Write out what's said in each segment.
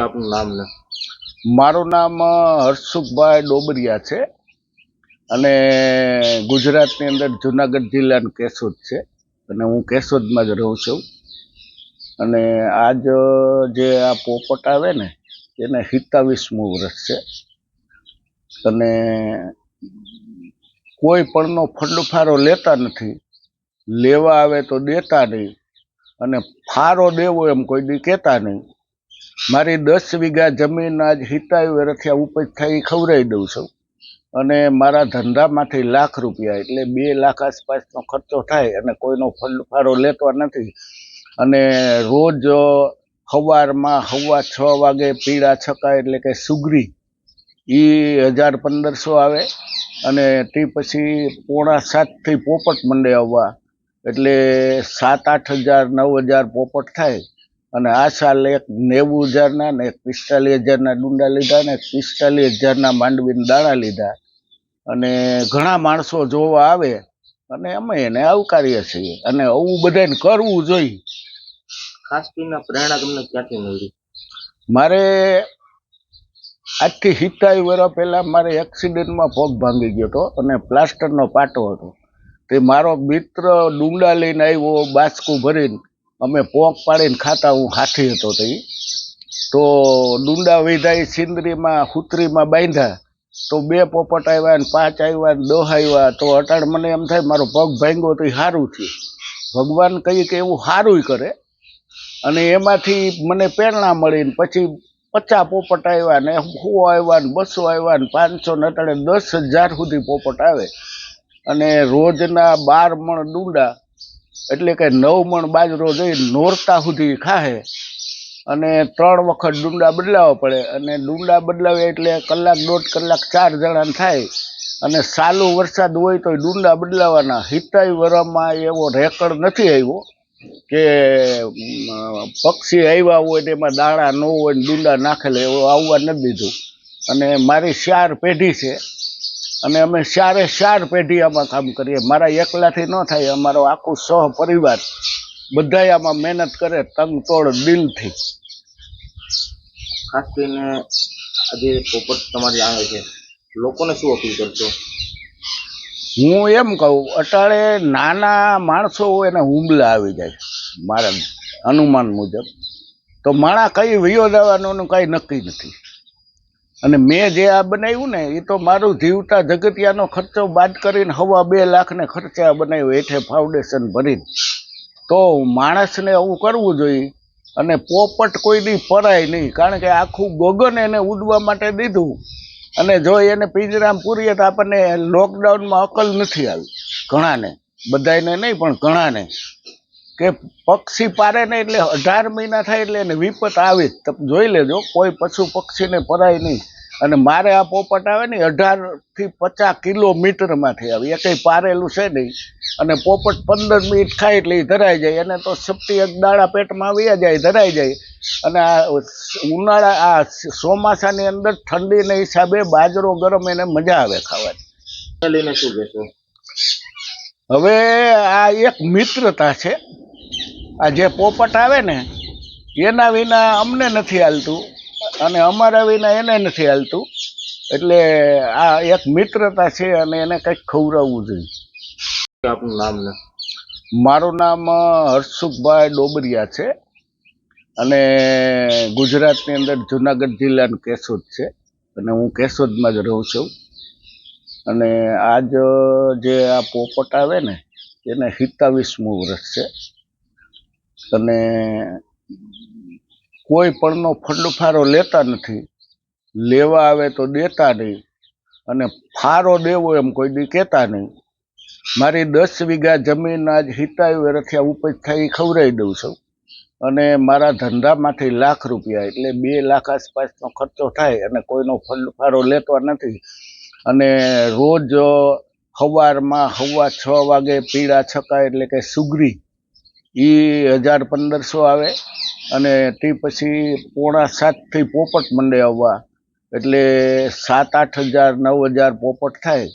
આપનું નામ ને? મારું નામ હર્ષુખભાઈ ડોબરિયા છે. અને ગુજરાતની અંદર જુનાગઢ જિલ્લાનું કેશોદ છે. અને હું કેશોદમાં જ રહું છું. અને આજ જે આ પોપટ આવે ને, એને સિત્તાવીસમું વર્ષ છે. અને કોઈ પણનો ફંડફારો લેતા નથી. લેવા આવે તો દેતા નહીં. અને ફારો દેવો એમ કોઈ દી કહેતા નહીં. મારી દસ વીઘા જમીન આજ હિતાયુ વેરથિયા ઉપજ થઈ ખવડાવી દઉં છું. અને મારા ધંધામાંથી લાખ રૂપિયા, એટલે બે લાખ આસપાસનો ખર્ચો થાય અને કોઈનો ફંડફારો લેતો નથી. અને રોજ સવારમાં સવા છ વાગે પીળા છકા એટલે કે સુગરી એ હજાર પંદરસો આવે. અને તે પછી પોણા સાતથી પોપટ મંડે આવવા, એટલે સાત આઠ હજાર, નવ હજાર પોપટ થાય. અને આ સાલ એક નેવું હજારના ને એક પિસ્તાલીસ હજારના ડુંડા લીધા ને એક પિસ્તાલીસ હજારના માંડવીના દાણા લીધા. અને ઘણા માણસો જોવા આવે અને અમે એને આવકારીએ છીએ. અને આવું બધાને કરવું જોઈએ. ખાસ કરીને પ્રેરણા તમને ક્યાંથી મળી? મારે આજથી સિત્તાવી વર્ષ પહેલાં મારે એક્સિડન્ટમાં પગ ભાંગી ગયો હતો અને પ્લાસ્ટરનો પાટો હતો. તે મારો મિત્ર ડુંડા લઈને આવ્યો બાસકું ભરીને. અમે પોક પાડીને ખાતા, હું હાથી હતો તે તો ડુંડા વિધાઈ સિંદરીમાં, હુતરીમાં બાંધ્યા. તો બે પોપટ આવ્યા ને પાંચ આવ્યા ને દહ આવ્યા. તો અટાણ મને એમ થાય, મારો પગ ભાંગ્યો તો સારું થયું. ભગવાન કહી કે એવું સારું કરે. અને એમાંથી મને પ્રેરણા મળી ને પછી પચાસ પોપટ આવ્યા ને સો આવ્યા ને બસો આવ્યા ને પાંચસો ને અટાણે દસ હજાર સુધી પોપટ આવે. અને રોજના બાર મણ ડુંડા એટલે કે નવ મણ બાજરો જઈ નોરતા સુધી ખાહે અને ત્રણ વખત ડુંડા બદલાવવા પડે. અને ડુંડા બદલાવે એટલે કલાક દોઢ કલાક ચાર જણાને થાય. અને સાલું વરસાદ હોય તો ડુંડા બદલાવાના. હિતાઈ વરમાં એવો રેકર્ડ નથી આવ્યો કે પક્ષી આવ્યા હોય એમાં દાણા ન હોય ડુંડા નાખેલા એવો આવવા નથી દીધું. અને મારી ચાર પેઢી છે. અને અમે ચારે ચાર પેઢી આમાં કામ કરીએ. મારા એકલાથી ન થાય અમારો આખું સહ પરિવાર બધાય આમાં મહેનત કરે તંગ તોડ દિલથી. ખાસ કરીને આજે પોપટ તમારી આવે છે. લોકોને શું અપીલ કરશો? હું એમ કહું અટાળે નાના માણસો એને હુમલા આવી જાય મારા અનુમાન મુજબ. તો માણા કઈ વિયો જવાનું કઈ નક્કી નથી. અને મેં જે આ બનાવ્યું ને, એ તો મારું જીવતા જગતિયાનો ખર્ચો બાદ કરીને હવા બે લાખને ખર્ચે આ બનાવ્યું, હેઠે ફાઉન્ડેશન ભરીને. તો માણસને આવું કરવું જોઈએ અને પોપટ કોઈની પરાય નહીં, કારણ કે આખું ગગન એને ઉડવા માટે દીધું. અને જો એને પિંજરામ પૂરીએ તો આપણને લોકડાઉનમાં અકલ નથી આવી, ઘણાને. બધાને નહીં, પણ ઘણાને. કે પક્ષી પારે ને એટલે અઢાર મહિના થાય એટલે એને વિપત આવે જ. તમે જોઈ લેજો કોઈ પશુ પક્ષીને પરાય નહીં. અને મારે આ પોપટ આવે ને અઢારથી પચાસ કિલોમીટરમાંથી આવે. એ કંઈ પારેલું છે નહીં. અને પોપટ પંદર મિનિટ ખાય એટલે એ ધરાઈ જાય. એને તો સપટી એક દાડા પેટમાં આવી જાય ધરાઈ જાય. અને આ ઉનાળા આ ચોમાસાની અંદર ઠંડીના હિસાબે બાજરો ગરમ એને મજા આવે ખાવાની. હવે આ એક મિત્રતા છે. આ જે પોપટ આવે ને એના વિના અમને નથી હાલતું. અને અમારા વિના એને નથી હાલતું. એટલે આ એક મિત્રતા છે અને એને કંઈક ખવડાવવું જોઈએ. આપનું નામ ને? મારું નામ હર્ષુખભાઈ ડોબરિયા છે. અને ગુજરાતની અંદર જુનાગઢ જિલ્લાનું કેશોદ છે. અને હું કેશોદમાં જ રહું છું. અને આજ જે આ પોપટ આવે ને એને સિત્તાવીસમું વર્ષ છે. અને કોઈ પણનો ફંડફારો લેતા નથી. લેવા આવે તો દેતા નહીં અને ફારો દેવો એમ કોઈ દી કહેતા નહીં. મારી દસ વીઘા જમીન આજ હિતાયુ વેરથિયા ઉપજ થઈ એ ખવડાવી દઉં છું. અને મારા ધંધામાંથી લાખ રૂપિયા એટલે બે લાખ આસપાસનો ખર્ચો થાય અને કોઈનો ફંડફારો લેતો નથી. અને રોજ સવારમાં સવા છ વાગે પીળા છકા એટલે કે સુગરી એ હજાર પંદરસો આવે અને તે પછી પોણા સાતથી પોપટ મંડે આવવા. એટલે સાત આઠ હજાર નવ હજાર પોપટ થાય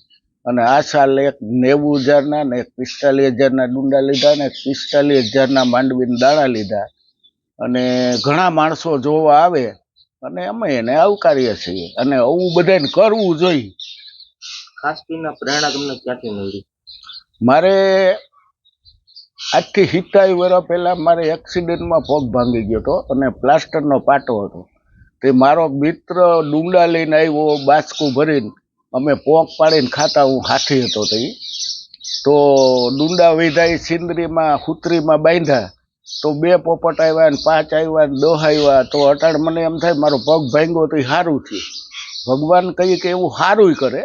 અને આ સાલ એક નેવું હજારના ને એક પિસ્તાલીસ હજારના ડુંડા લીધા ને પિસ્તાલીસ હજારના માંડવીના દાણા લીધા. અને ઘણા માણસો જોવા આવે અને અમે એને આવકારીએ છીએ અને આવું બધાને કરવું જોઈએ. ખાસ કરીને પ્રેરણા તમને ક્યાંથી મળી? મારે આજથી સિત્તાવી વર્ષ પહેલાં મારે એક્સિડન્ટમાં પગ ભાંગી ગયો હતો અને પ્લાસ્ટરનો પાટો હતો. તે મારો મિત્ર ડુંડા લઈને આવ્યો, બાસકું ભરીને. અમે પોંક પાડીને ખાતા, હું હાથી હતો તે તો ડુંડા વિધાઈ સિંદરીમાં, હુતરીમાં બાંધ્યા. તો બે પોપટ આવ્યા ને પાંચ આવ્યા ને દહ આવ્યા. તો અટાણ મને એમ થાય, મારો પગ ભાંગ્યો તો એ સારું થયું. ભગવાન કહીએ કે એવું સારું કરે.